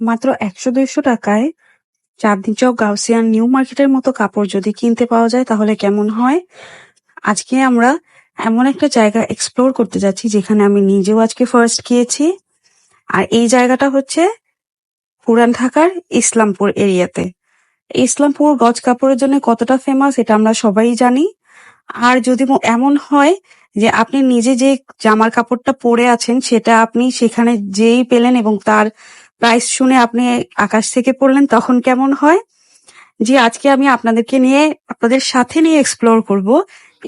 মাত্র একশো দুইশো টাকায় চাঁদনি চক গাউসিয়ান নিউ মার্কেটের মতো কাপড় যদি কিনতে পাওয়া যায় তাহলে কেমন হয়? আজকে আমরা এমন একটা জায়গা এক্সপ্লোর করতে যাচ্ছি যেখানে আমি নিজেও আজকে ফার্স্ট গিয়েছি। আর এই জায়গাটা হচ্ছে পুরান ঢাকার ইসলামপুর এরিয়াতে। ইসলামপুর গজ কাপড়ের জন্য কতটা ফেমাস এটা আমরা সবাই জানি। আর যদি এমন হয় যে আপনি নিজে যে জামার কাপড়টা পরে আছেন সেটা আপনি সেখানে যেই পেলেন এবং তার প্রাইস শুনে আপনি আকাশ থেকে পড়লেন, তখন কেমন হয়? জি, আজকে আমি আপনাদেরকে নিয়ে, আপনাদের সাথে নিয়ে এক্সপ্লোর করব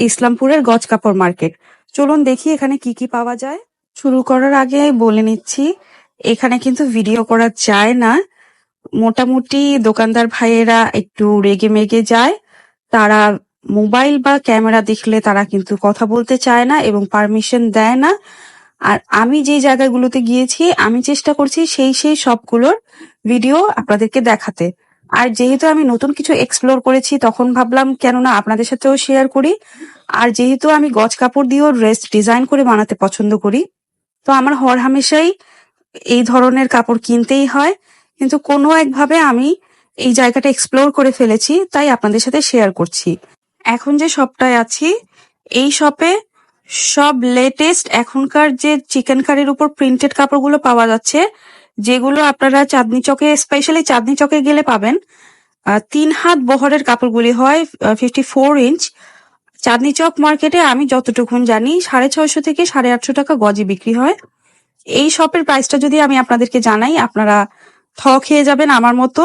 ইসলামপুরের গজ কাপড় মার্কেট চলুন দেখি এখানে কি কি পাওয়া যায়। শুরু করার আগে বলে নিচ্ছি, এখানে কিন্তু ভিডিও করা যায় না। মোটামুটি দোকানদার ভাইয়েরা একটু রেগে মেগে যায়। তারা মোবাইল বা ক্যামেরা দেখলে তারা কিন্তু কথা বলতে চায় না এবং পারমিশন দেয় না। আর আমি যে জায়গাগুলোতে গিয়েছি, আমি চেষ্টা করছি সেই সেই সবগুলোর ভিডিও আপনাদেরকে দেখাতে। আর যেহেতু আমি নতুন কিছু এক্সপ্লোর করেছি, তখন ভাবলাম কেননা আপনাদের সাথেও শেয়ার করি। আর যেহেতু আমি গজ কাপড় দিয়েও ড্রেস ডিজাইন করে বানাতে পছন্দ করি, তো আমার হর হামেশাই এই ধরনের কাপড় কিনতেই হয়। কিন্তু কোনো একভাবে আমি এই জায়গাটা এক্সপ্লোর করে ফেলেছি, তাই আপনাদের সাথে শেয়ার করছি। এখন যে শপটায় আছি, এই শপে সব লেটেস্ট এখনকার যে চিকেন কারির উপর প্রিন্টেড কাপড়গুলো পাওয়া যাচ্ছে, যেগুলো আপনারা চাঁদনি চকে স্পেশালি চাঁদনি চকে গেলে পাবেন তিন হাত বহরের কাপড়গুলি হয় fifty four inch Chandni Chowk মার্কেটে আমি যতটুকুন জানি, সাড়ে ছয়শো থেকে সাড়ে আটশো টাকা গজে বিক্রি হয়। এই শপের প্রাইসটা যদি আমি আপনাদেরকে জানাই, আপনারা থ খেয়ে যাবেন আমার মতো।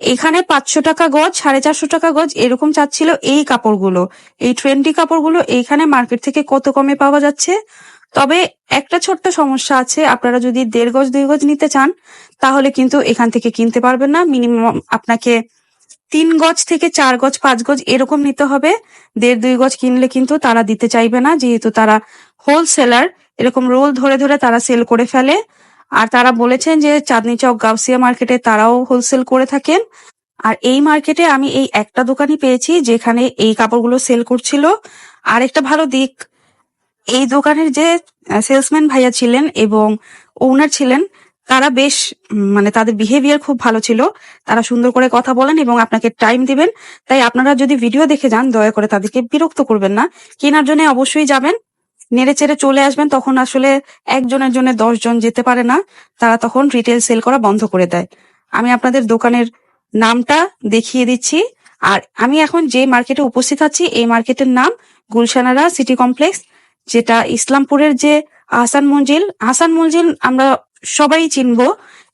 এখানে পাঁচশো টাকা গজ, সাড়ে চারশো টাকা গজ এরকম চাচ্ছিল এই কাপড়গুলো। এই ট্রেন্ডি কাপড়গুলো এইখানে মার্কেট থেকে কত কমে পাওয়া যাচ্ছে? তবে একটা ছোট্ট সমস্যা আছে, আপনারা যদি দেড় গজ, দুই গজ নিতে চান, তাহলে কিন্তু এখান থেকে কিনতে পারবেন না। মিনিমাম আপনাকে তিন গজ থেকে চার গজ, পাঁচ গজ এরকম নিতে হবে। দেড়, দুই গজ কিনলে কিন্তু তারা দিতে চাইবে না, যেহেতু তারা হোলসেলার এরকম রোল ধরে ধরে তারা সেল করে ফেলে। আর তারা বলেছেন যে চাঁদনি চক গাউসিয়া মার্কেটে তারাও হোলসেল করে থাকেন। আর এই মার্কেটে আমি এই একটা দোকানই পেয়েছি যেখানে এই কাপড়গুলো সেল করছিল। আর একটা ভালো দিক, এই দোকানের যে সেলসম্যান ভাইয়া ছিলেন এবং ওনার ছিলেন, তারা বেশ মানে তাদের বিহেভিয়ার খুব ভালো ছিল। তারা সুন্দর করে কথা বলেন এবং আপনাকে টাইম দিবেন। তাই আপনারা যদি ভিডিও দেখে যান, দয়া করে তাদেরকে বিরক্ত করবেন না। কেনার জন্য অবশ্যই যাবেন। নেড়ে চেড়ে চলে আসবেন, তখন আসলে একজনের জন্য দশ জন যেতে পারে না। তারা তখন রিটেল সেল করা বন্ধ করে দেয়। আমি আপনাদের দোকানের নামটা দেখিয়ে দিচ্ছি। আর আমি এখন যে মার্কেটে উপস্থিত আছি, এই মার্কেটের নাম গুলশানারা সিটি কমপ্লেক্স যেটা ইসলামপুরের যে আহসান মঞ্জিল। আহসান মঞ্জিল আমরা সবাই চিনবো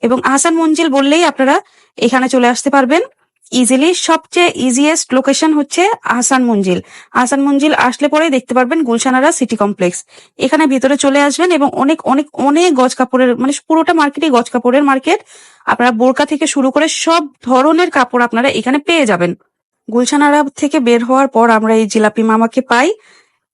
এবং আহসান মঞ্জিল বললেই আপনারা এখানে চলে আসতে পারবেন। ইজিলি সবচেয়ে ইজিয়েস্ট লোকেশন হচ্ছে আহসান মঞ্জিল। আহসান মঞ্জিল আসলে পরে দেখতে পারবেন গুলশানারা সিটি কমপ্লেক্স এখানে ভিতরে চলে আসবেন এবং অনেক অনেক অনেক গজ কাপড়ের মানে পুরোটা মার্কেটই গজ কাপড়ের মার্কেট আপনারা বোরকা থেকে শুরু করে সব ধরনের কাপড় আপনারা এখানে পেয়ে যাবেন। গুলশানারা থেকে বের হওয়ার পর আমরা এই জিলাপি মামাকে পাই।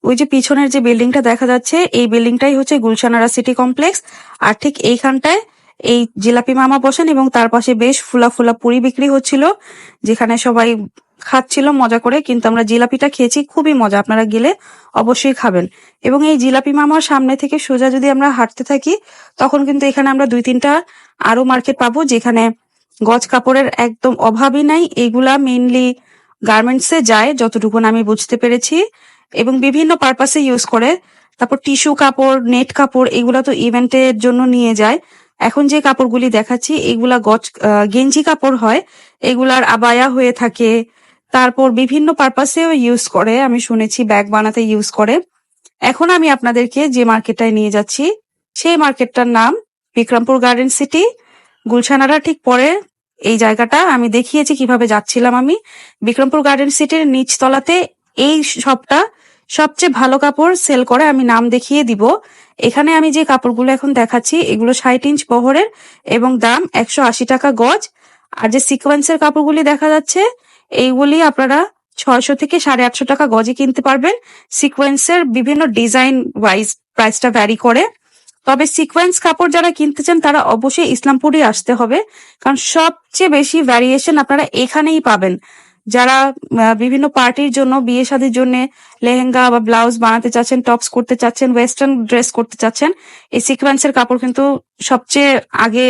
ওই যে পিছনের যে বিল্ডিংটা দেখা যাচ্ছে, এই বিল্ডিংটাই হচ্ছে গুলশানারা সিটি কমপ্লেক্স আর ঠিক এইখানটায় এই জিলাপি মামা বসেন এবং তার পাশে বেশ ফুলা ফুলা পুরি বিক্রি হচ্ছিল, যেখানে সবাই খাচ্ছিল মজা করে, কিন্তু আমরা জিলাপিটা খেয়েছি, খুবই মজা। আপনারা গেলে অবশ্যই খাবেন। এবং এই জিলাপি মামার সামনে থেকে সোজা যদি আমরা হাঁটতে থাকি, তখন কিন্তু এখানে আমরা দুই তিনটা আরও মার্কেট পাবো, যেখানে গজ কাপড়ের একদম অভাবই নাই। এইগুলা মেইনলি গার্মেন্টসে যায় যতটুকুন আমি বুঝতে পেরেছি। এবং বিভিন্ন পারপাসে ইউজ করে। তারপর টিস্যু কাপড় নেট কাপড়, এগুলা তো ইভেন্টের জন্য নিয়ে যায়। এখন যে কাপড়গুলি দেখাচ্ছি, এগুলা গজ গেঞ্জি কাপড় হয়, এগুলার আবায়া হয়ে থাকে। তারপর বিভিন্ন পারপাসেও ইউজ করে, আমি শুনেছি ব্যাগ বানাতে ইউজ করে। এখন আমি আপনাদেরকে যে মার্কেটটায় নিয়ে যাচ্ছি, সেই মার্কেটটার নাম বিক্রমপুর গার্ডেন সিটি গুলশানারা ঠিক পরে এই জায়গাটা। আমি দেখিয়েছি কীভাবে যাচ্ছিলাম আমি। বিক্রমপুর গার্ডেন সিটির নিচতলাতে এই শপটা সবচেয়ে ভালো কাপড় সেল করে আমি নাম দেখিয়ে দিব। এখানে আমি যে কাপড়গুলো এখন দেখাচ্ছি, এগুলো ষাট ইঞ্চ বহরের এবং দাম একশো আশি টাকা গজ। আর যে সিকোয়েন্সের কাপড়গুলি দেখা যাচ্ছে, এইগুলি আপনারা ছয়শো থেকে সাড়ে আটশো টাকা গজে কিনতে পারবেন। সিকোয়েন্সের বিভিন্ন ডিজাইন ওয়াইজ প্রাইসটা ভ্যারি করে। তবে সিকোয়েন্স কাপড় যারা কিনতে চান, তারা অবশ্যই ইসলামপুরই আসতে হবে। কারণ সবচেয়ে বেশি ভ্যারিয়েশন আপনারা এখানেই পাবেন। যারা বিভিন্ন পার্টির জন্য, বিয়ে শাদীর জন্য লেহেঙ্গা বা ব্লাউজ বানাতে চাচ্ছেন, টপস করতে চাচ্ছেন, ওয়েস্টার্ন ড্রেস করতে চাচ্ছেন, এই সিকোয়েন্সের কাপড় কিন্তু সবচেয়ে আগে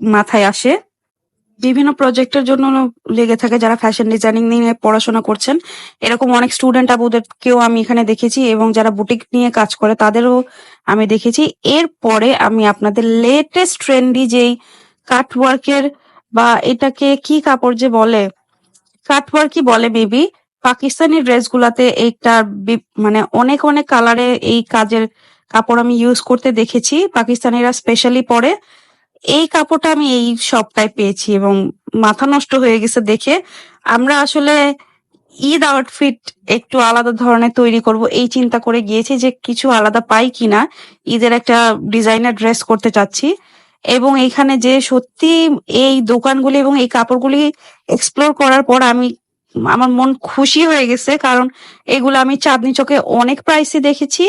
মাথায় আসে। বিভিন্ন প্রজেক্টের জন্য লেগে থাকে যারা ফ্যাশন ডিজাইনিং নিয়ে পড়াশোনা করছেন। এরকম অনেক স্টুডেন্ট আপুদেরকেও আমি এখানে দেখেছি এবং যারা বুটিক নিয়ে কাজ করে তাদেরও আমি দেখেছি। এরপরে আমি আপনাদের লেটেস্ট ট্রেন্ডি যেই কাটওয়ার্কের বা এটাকে কি কাপড় যে বলে কাটওয়ার্কই বলে বেবি পাকিস্তানি ড্রেসগুলাতে এইটা বি- মানে অনেক অনেক কালারে এই কাজের কাপড় আমি ইউজ করতে দেখেছি। পাকিস্তানিরা স্পেশালি পরে। এই কাপড়টা আমি এই সপ্তাহে পেয়েছি এবং মাথা নষ্ট হয়ে গেছে দেখে। আমরা আসলে ঈদ আউটফিট একটু আলাদা ধরনের তৈরি করব। এই চিন্তা করে গিয়েছি যে কিছু আলাদা পাই কিনা। ঈদের একটা ডিজাইনার ড্রেস করতে চাচ্ছি। এবং এখানে যে সত্যি এই দোকানগুলি এবং এই কাপড়গুলি এক্সপ্লোর করার পর আমি, আমার মন খুশি হয়ে গেছে। কারণ এগুলো আমি চাঁদনি চোখে অনেক প্রাইসে দেখেছি।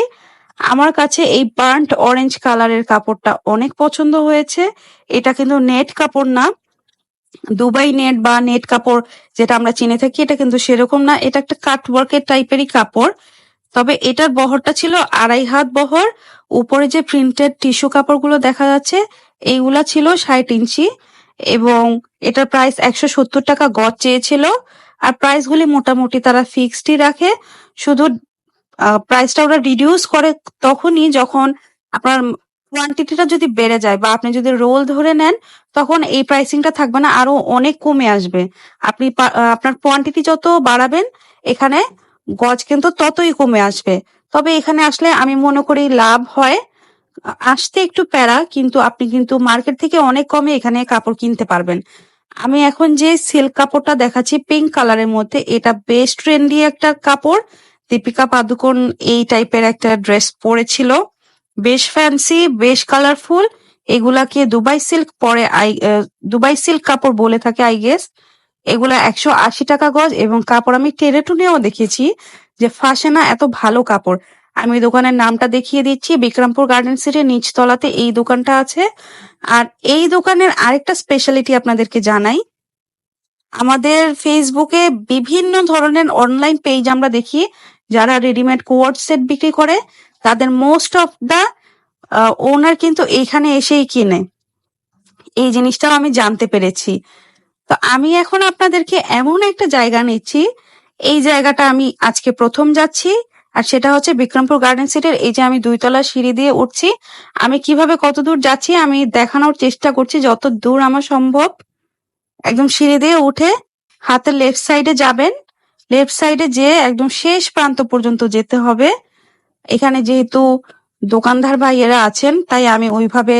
আমার কাছে এই বার্ন্ট অরেঞ্জ কালারের কাপড়টা অনেক পছন্দ হয়েছে। এটা কিন্তু নেট কাপড় না। দুবাই নেট বা নেট কাপড় যেটা আমরা চিনে থাকি, এটা কিন্তু সেরকম না। এটা একটা কাটওয়ার্কের টাইপেরই কাপড়। তবে এটার বহরটা ছিল আড়াই হাত বহর। উপরে যে প্রিন্টেড টিস্যু কাপড়গুলো দেখা যাচ্ছে এইগুলা ছিল ষাট ইঞ্চি এবং এটার প্রাইস একশো সত্তর টাকা গজ চেয়েছিল। আর প্রাইসগুলি মোটামুটি তারা ফিক্সডই রাখে। শুধু প্রাইসটা ওরা রিডিউস করে তখনই যখন আপনার কোয়ান্টিটিটা যদি বেড়ে যায় বা আপনি যদি রোল ধরে নেন, তখন এই প্রাইসিংটা থাকবে না, আরও অনেক কমে আসবে। আপনি আপনার কোয়ান্টিটি যত বাড়াবেন, এখানে গজ কিন্তু ততই কমে আসবে। তবে এখানে আসলে আমি মনে করি লাভ হয়। আসতে একটু প্যারা, কিন্তু আপনি কিন্তু মার্কেট থেকে অনেক কমে এখানে কাপড় কিনতে পারবেন। আমি এখন যে সিল্ক কাপড়টা দেখাচ্ছি পিঙ্ক কালারের মধ্যে, এটা বেশ ট্রেন্ডি একটা কাপড়। দীপিকা পাদুকোন এই টাইপের একটা ড্রেস পরেছিল। বেশ ফ্যান্সি, বেশ কালারফুল। এগুলাকে দুবাই সিল্ক পরে আই দুবাই সিল্ক কাপড় বলে থাকে, আই গেস। এগুলা একশো আশি টাকা গজ এবং কাপড় আমি টেরেটুনেও দেখেছি যে ফাঁসে না এত ভালো কাপড়। আমি দোকানের নামটা দেখিয়ে দিচ্ছি। বিক্রমপুর গার্ডেন সিটির নিচতলাতে এই দোকানটা আছে। আর এই দোকানের আরেকটা স্পেশালিটি আপনাদেরকে জানাই। আমাদের ফেসবুকে বিভিন্ন ধরনের অনলাইন পেজ আমরা দেখি, যারা রেডিমেড কোয়ার্ড সেট বিক্রি করে, তাদের মোস্ট অফ দা ওনার কিন্তু এইখানে এসেই কিনে। এই জিনিসটাও আমি জানতে পেরেছি। তো আমি এখন আপনাদেরকে এমন একটা জায়গা নিচ্ছি, এই জায়গাটা আমি আজকে প্রথম যাচ্ছি। আর সেটা হচ্ছে বিক্রমপুর গার্ডেন সিটির এই যে আমি দুইতলা সিঁড়ি দিয়ে উঠছি, আমি কীভাবে কত দূর যাচ্ছি আমি দেখানোর চেষ্টা করছি, যত দূর আমার সম্ভব। একদম সিঁড়ি দিয়ে উঠে হাতের লেফট সাইডে যাবেন লেফট সাইডে যেয়ে একদম শেষ প্রান্ত পর্যন্ত যেতে হবে। এখানে যেহেতু দোকানদার ভাইয়েরা আছেন, তাই আমি ওইভাবে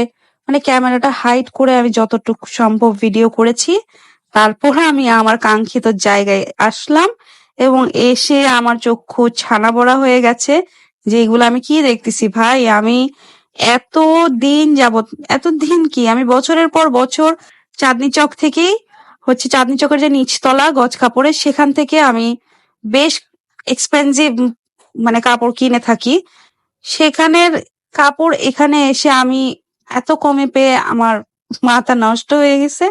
মানে ক্যামেরাটা হাইড করে আমি যতটুকু সম্ভব ভিডিও করেছি। তারপরে আমি আমার কাঙ্ক্ষিত জায়গায় আসলাম। এবং এসে আমার চক্ষু ছানা বড়া হয়ে গেছে যে এগুলো আমি কি দেখতেছি ভাই? আমি এত দিন যাবত এত দিন কি? আমি বছরের পর বছর চাঁদনি চক থেকেই হচ্ছে চাঁদনি চকের যে নিচতলা, গজ কাপড়ের সেখান থেকে আমি বেশ এক্সপেন্সিভ মানে কাপড় কিনে থাকি। সেখানের কাপড় এখানে এসে আমি এত কমে পেয়ে আমার মাথা নষ্ট হয়ে গেছে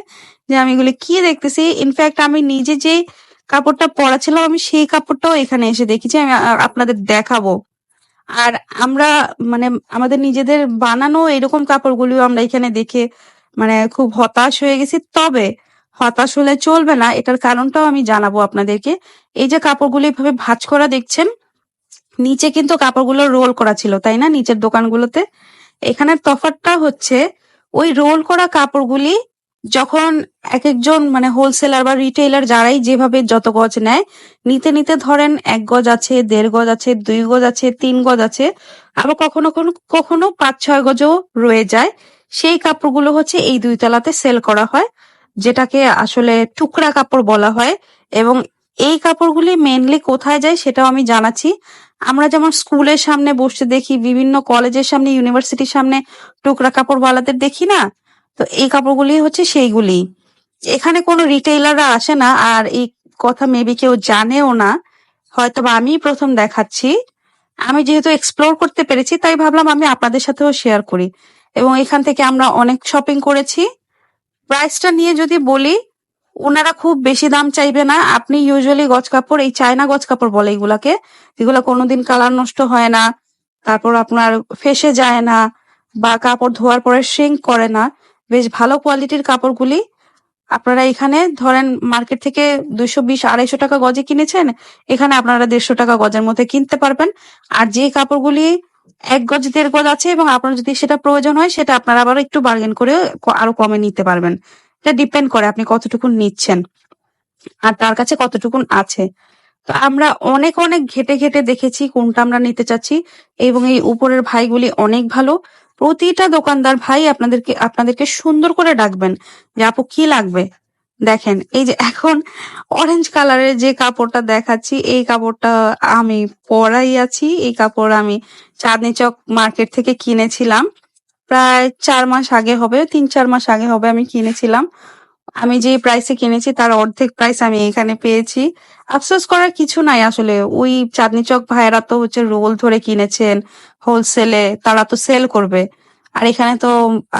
যে আমি এগুলি কি দেখতেছি? ইনফ্যাক্ট আমি নিজে যে কাপড়টা পরা ছিল আমি সেই কাপড়টাও এখানে এসে দেখেছি, আমি আপনাদের দেখাবো। আর আমরা মানে আমাদের নিজেদের বানানো এরকম কাপড়গুলিও আমরা এখানে দেখে মানে খুব হতাশ হয়ে গেছি। তবে হতাশ হলে চলবে না, এটার কারণটাও আমি জানাব আপনাদেরকে। এই যে কাপড়গুলি এভাবে ভাঁজ করা দেখছেন, নিচে কিন্তু কাপড়গুলো রোল করা ছিল, তাই না? নিচের দোকানগুলোতে। এখানের তফাৎটা হচ্ছে, ওই রোল করা কাপড়গুলি যখন এক একজন মানে হোলসেলার বা রিটেইলার যারাই যেভাবে যত গজ নেয়, নিতে নিতে ধরেন এক গজ আছে, দেড় গজ আছে, দুই গজ আছে, তিন গজ আছে, আবার কখনো কখনো কখনো পাঁচ, ছয় গজও রয়ে যায়। সেই কাপড়গুলো হচ্ছে এই দুই তলাতে সেল করা হয়, যেটাকে আসলে টুকরা কাপড় বলা হয় এবং এই কাপড়গুলি মেনলি কোথায় যায় সেটাও আমি জানাচ্ছি। আমরা যেমন স্কুলের সামনে বসে দেখি, বিভিন্ন কলেজের সামনে ইউনিভার্সিটির সামনে টুকরা কাপড় ওয়ালাদের দেখি না তো এই কাপড়গুলি হচ্ছে সেইগুলি। এখানে কোনো রিটেইলাররা আসে না, আর এই কথা মেবি কেউ জানেও না। হয়তো বা আমি প্রথম দেখাচ্ছি। আমি যেহেতু এক্সপ্লোর করতে পেরেছি, তাই ভাবলাম আমি আপনাদের সাথেও শেয়ার করি। এবং এখান থেকে আমরা অনেক শপিং করেছি। প্রাইসটা নিয়ে যদি বলি ওনারা খুব বেশি দাম চাইবে না। আপনি ইউজুয়ালি গজ কাপড়, এই চায়না গজ কাপড় বলে এগুলাকে এগুলা কোনোদিন কালার নষ্ট হয় না, তারপর আপনার ফেসে যায় না, বা কাপড় ধোয়ার পরে শ্রিঙ্ক করে না। বেশ ভালো কোয়ালিটির কাপড়গুলি। আপনারা এখানে ধরেন মার্কেট থেকে দুইশো বিশ, আড়াইশো টাকা গজে কিনেছেন, এখানে আপনারা দেড়শো টাকা গজের মধ্যে কিনতে পারবেন। আর যে কাপড়গুলি এক গজ, দেড় গজ আছে এবং আপনার যদি সেটা প্রয়োজন হয়, সেটা আপনারা আবার একটু বার্গেন করে আরও কমে নিতে পারবেন। এটা ডিপেন্ড করে আপনি কতটুকুন নিচ্ছেন আর তার কাছে কতটুকুন আছে। তো আমরা অনেক অনেক ঘেটে ঘেটে দেখেছি কোনটা আমরা নিতে চাচ্ছি এবং এই উপরের ভাইগুলি অনেক ভালো। প্রতিটা দোকানদার ভাই আপনাদেরকে আপনাদেরকে সুন্দর করে ডাকবেন যে, আপু, কি লাগবে? দেখেন, এই যে এখন অরেঞ্জ কালারের যে কাপড়টা দেখাচ্ছি, এই কাপড়টা আমি পরাই আছি। এই কাপড় আমি চাঁদনি চক মার্কেট থেকে কিনেছিলাম। প্রায় চার মাস আগে হবে, তিন, চার মাস আগে হবে আমি কিনেছিলাম। আমি যে প্রাইসে কিনেছি তার অর্ধেক প্রাইস আমি এখানে পেয়েছি। আফসোস করার কিছু নাই আসলে। ওই চাঁদনি চক ভাইয়েরা তো হচ্ছে রোল ধরে কিনেছেন হোলসেলে তারা তো সেল করবে। আর এখানে তো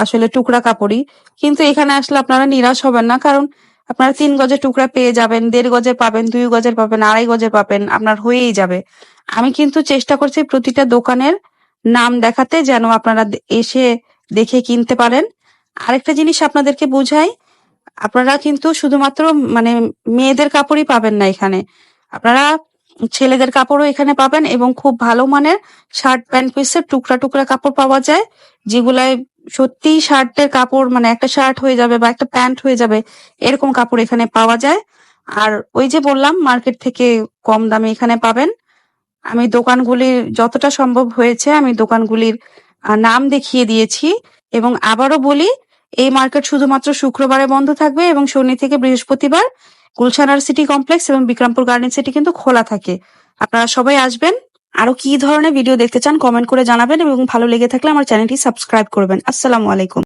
আসলে টুকরা কাপড়ই। কিন্তু এখানে আসলে আপনারা নিরাশ হবেন না, কারণ আপনারা তিন গজের টুকরা পেয়ে যাবেন, দেড় গজের পাবেন, দুই গজের পাবেন, আড়াই গজের পাবেন, আপনার হয়েই যাবে। আমি কিন্তু চেষ্টা করছি প্রতিটা দোকানের নাম দেখাতে যেন আপনারা এসে দেখে কিনতে পারেন। আরেকটা জিনিস আপনাদেরকে বুঝাই আপনারা কিন্তু শুধুমাত্র মানে মেয়েদের কাপড়ই পাবেন না এখানে। আপনারা ছেলেদের কাপড়ও এখানে পাবেন এবং খুব ভালো মানের শার্ট প্যান্ট পিসের টুকরা টুকরা কাপড় পাওয়া যায়, যেগুলায় সত্যিই শার্টের কাপড় মানে একটা শার্ট হয়ে যাবে বা একটা প্যান্ট হয়ে যাবে, এরকম কাপড় এখানে পাওয়া যায়। আর ওই যে বললাম, মার্কেট থেকে কম দামে এখানে পাবেন। আমি দোকানগুলির, যতটা সম্ভব হয়েছে, আমি দোকানগুলির নাম দেখিয়ে দিয়েছি। এবং আবারও বলি এই মার্কেট শুধুমাত্র শুক্রবারে বন্ধ থাকবে এবং শনি থেকে বৃহস্পতিবার গুলশানার সিটি কমপ্লেক্স এবং বিক্রমপুর গার্ডেন সিটি কিন্তু খোলা থাকে। আপনারা সবাই আসবেন। আরও কি ধরনের ভিডিও দেখতে চান কমেন্ট করে জানাবেন এবং ভালো লেগে থাকলে আমার চ্যানেলটি সাবস্ক্রাইব করবেন। আসসালামু আলাইকুম।